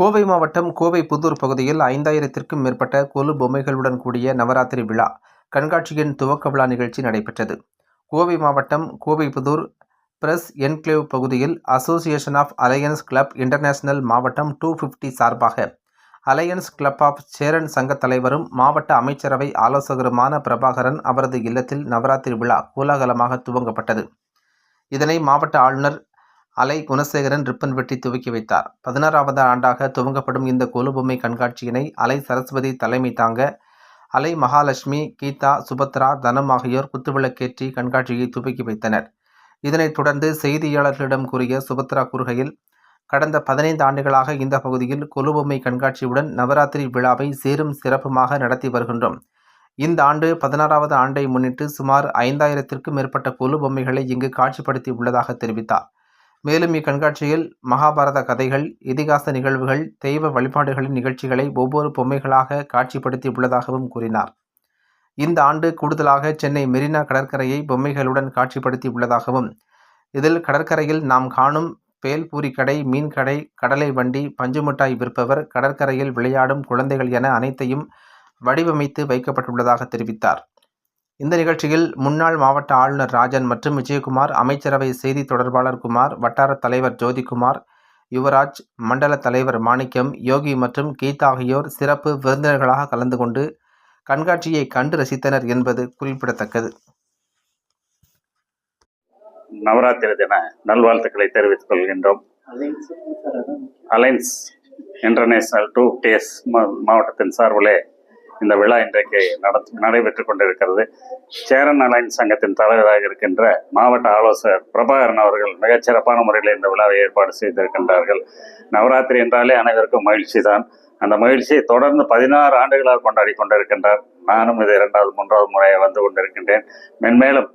கோவை மாவட்டம் கோவை புதூர் பகுதியில் ஐந்தாயிரத்திற்கும் மேற்பட்ட கொலு பொம்மைகளுடன் கூடிய நவராத்திரி விழா கண்காட்சியின் துவக்க விழா நிகழ்ச்சி நடைபெற்றது. கோவை மாவட்டம் கோவை புதூர் பிரஸ் என்க்ளேவ் பகுதியில் association of alliance club international மாவட்டம் டூ ஃபிஃப்டி சார்பாக அலையன்ஸ் கிளப் ஆஃப் சேரன் சங்க தலைவரும் மாவட்ட அமைச்சரவை ஆலோசகருமான பிரபாகரன் அவரது இல்லத்தில் நவராத்திரி விழா கோலாகலமாக துவங்கப்பட்டது. இதனை மாவட்ட ஆளுநர் அலை குணசேகரன் ரிப்பன் வெட்டி துவக்கி வைத்தார். பதினாறாவது ஆண்டாக துவங்கப்படும் இந்த கொலுபொம்மை கண்காட்சியினை அலை சரஸ்வதி தலைமை தாங்க அலை மகாலட்சுமி கீதா சுபத்ரா தனம் ஆகியோர் குத்துவிளக்கேற்றி கண்காட்சியை துவக்கி வைத்தனர். இதனைத் தொடர்ந்து செய்தியாளர்களிடம் கூறிய சுபத்ரா கூறுகையில் கடந்த பதினைந்து ஆண்டுகளாக இந்த பகுதியில் கொலுபொம்மை கண்காட்சியுடன் நவராத்திரி விழாவை சீரும் சிறப்புமாக நடத்தி வருகின்றோம். இந்த ஆண்டு பதினாறாவது ஆண்டை முன்னிட்டு சுமார் ஐந்தாயிரத்திற்கும் மேற்பட்ட கொலு பொம்மைகளை இங்கு காட்சிப்படுத்தி உள்ளதாக தெரிவித்தார். மேலும் இக்கண்காட்சியில் மகாபாரத கதைகள் இதிகாச நிகழ்வுகள் தெய்வ வழிபாடுகளின் நிகழ்ச்சிகளை ஒவ்வொரு பொம்மைகளாக காட்சிப்படுத்தி உள்ளதாகவும் கூறினார். இந்த ஆண்டு கூடுதலாக சென்னை மெரினா கடற்கரையை பொம்மைகளுடன் காட்சிப்படுத்தி உள்ளதாகவும் இதில் கடற்கரையில் நாம் காணும் பேல்பூரி கடை மீன் கடை கடலை வண்டி பஞ்சுமிட்டாய் விற்பவர் கடற்கரையில் விளையாடும் குழந்தைகள் என அனைத்தையும் வடிவமைத்து வைக்கப்பட்டுள்ளதாக தெரிவித்தார். இந்த நிகழ்ச்சியில் முன்னாள் மாவட்ட ஆளுநர் ராஜன் மற்றும் விஜயகுமார் அமைச்சரவை செய்தி தொடர்பாளர் குமார் வட்டார தலைவர் ஜோதிகுமார் யுவராஜ் மண்டல தலைவர் மாணிக்கம் யோகி மற்றும் கீதா ஆகியோர் சிறப்பு விருந்தினர்களாக கலந்து கொண்டு கண்காட்சியை கண்டு ரசித்தனர் என்பது குறிப்பிடத்தக்கது. நவராத்திரி தின நல்வாழ்த்துக்களை தெரிவித்துக் கொள்கின்றோம். அலைன்ஸ் இன்டர்நேஷனல் டூ டேஸ் மாவட்டத்தின் சார்பிலே இந்த விழா இன்றைக்கு நடத்தி நடைபெற்றுக் கொண்டிருக்கிறது. சேரன் அலைன்ஸ் சங்கத்தின் தலைவராக இருக்கின்ற மாவட்ட ஆலோசகர் பிரபாகரன் அவர்கள் மிகச்சிறப்பான முறையில் இந்த விழாவை ஏற்பாடு செய்திருக்கின்றார்கள். நவராத்திரி என்றாலே அனைவருக்கும் மகிழ்ச்சி தான் அந்த மகிழ்ச்சியை தொடர்ந்து பதினாறு ஆண்டுகளாக கொண்டாடி கொண்டிருக்கின்றார். நானும் இது இரண்டாவது மூன்றாவது முறையாக வந்து கொண்டிருக்கின்றேன். மென்மேலும்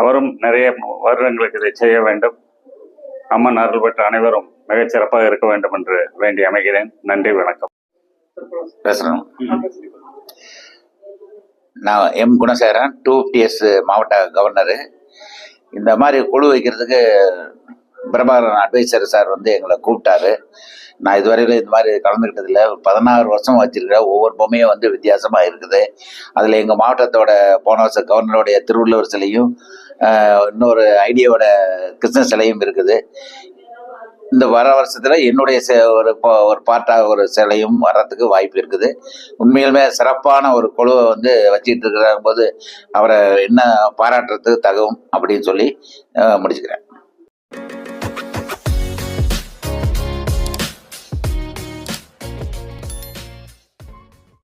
அவரும் நிறைய வருடங்களுக்கு இதை செய்ய வேண்டும். அம்மன் அருள் பெற்ற அனைவரும் மிகச்சிறப்பாக இருக்க வேண்டும் என்று வேண்டி அமைகிறேன். நன்றி வணக்கம். பேசுகிறேன் நான் எம் குணசேகரன் டூ டிஎஸ் மாவட்ட கவர்னரு இந்த மாதிரி குழு வைக்கிறதுக்கு பிரபாகரன் அட்வைசர் சார் வந்து எங்களை கூப்பிட்டாரு. நான் இதுவரையிலும் இந்த மாதிரி கலந்துக்கிட்டதில்ல பதினாறு வருஷம் வச்சிருக்கிறேன் ஒவ்வொரு பொம்மையும் வந்து வித்தியாசமாக இருக்குது. அதில் எங்கள் மாவட்டத்தோட போன வருஷம் கவர்னருடைய திருவள்ளுவர் சிலையும் இன்னொரு ஐடியாவோட கிருஷ்ண சிலையும் இருக்குது. இந்த வர வருஷத்தில் என்னுடைய ஒரு ஒரு பார்ட்டாக ஒரு சிலையும் வர்றதுக்கு வாய்ப்பு இருக்குது. உண்மையிலுமே சிறப்பான ஒரு குழுவை வந்து வச்சுக்கிட்டு இருக்கிற போது அவரை என்ன பாராட்டுறதுக்கு தகவும் அப்படின்னு சொல்லி முடிச்சுக்கிறேன்.